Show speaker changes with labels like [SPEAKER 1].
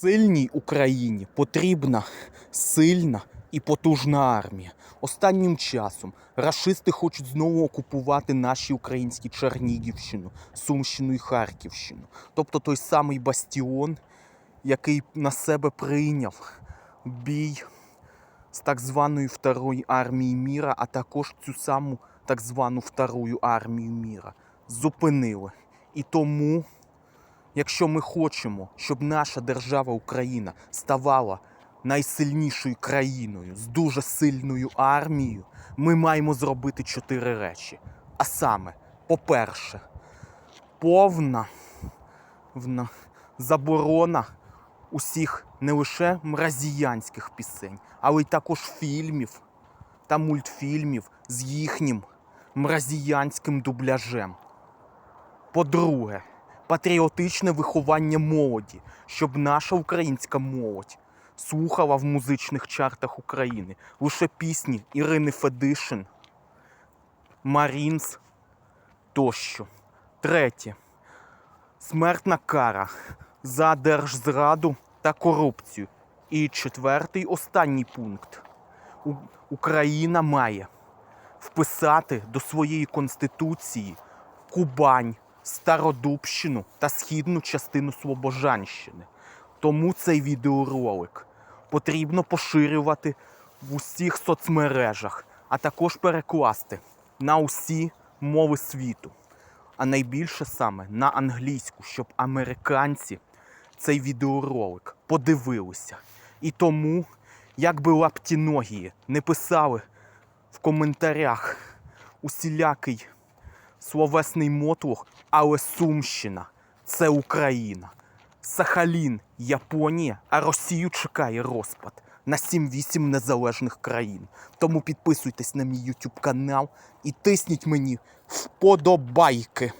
[SPEAKER 1] Сильній Україні потрібна сильна і потужна армія. Останнім часом рашисти хочуть знову окупувати наші українські Чернігівщину, Сумщину і Харківщину. Тобто той самий бастіон, який на себе прийняв бій з так званою Второї армії міра, а також цю саму так звану Вторую армію міра. Зупинили. І тому якщо ми хочемо, щоб наша держава Україна ставала найсильнішою країною з дуже сильною армією, ми маємо зробити чотири речі. А саме, по-перше, повна заборона усіх не лише мразіянських пісень, але й також фільмів та мультфільмів з їхнім мразіянським дубляжем. По-друге, патріотичне виховання молоді, щоб наша українська молодь слухала в музичних чартах України лише пісні Ірини Федишин, Марінс тощо. Третє. Смертна кара за держзраду та корупцію. І четвертий останній пункт. Україна має вписати до своєї конституції Кубань, Стародубщину та східну частину Слобожанщини. Тому цей відеоролик потрібно поширювати в усіх соцмережах, а також перекласти на усі мови світу. А найбільше саме на англійську, щоб американці цей відеоролик подивилися. І тому, як би лаптіногії не писали в коментарях усілякий словесний мотлух, але Сумщина це Україна. Сахалін, Японія, а Росію чекає розпад на 7-8 незалежних країн. Тому підписуйтесь на мій YouTube канал і тисніть мені вподобайки.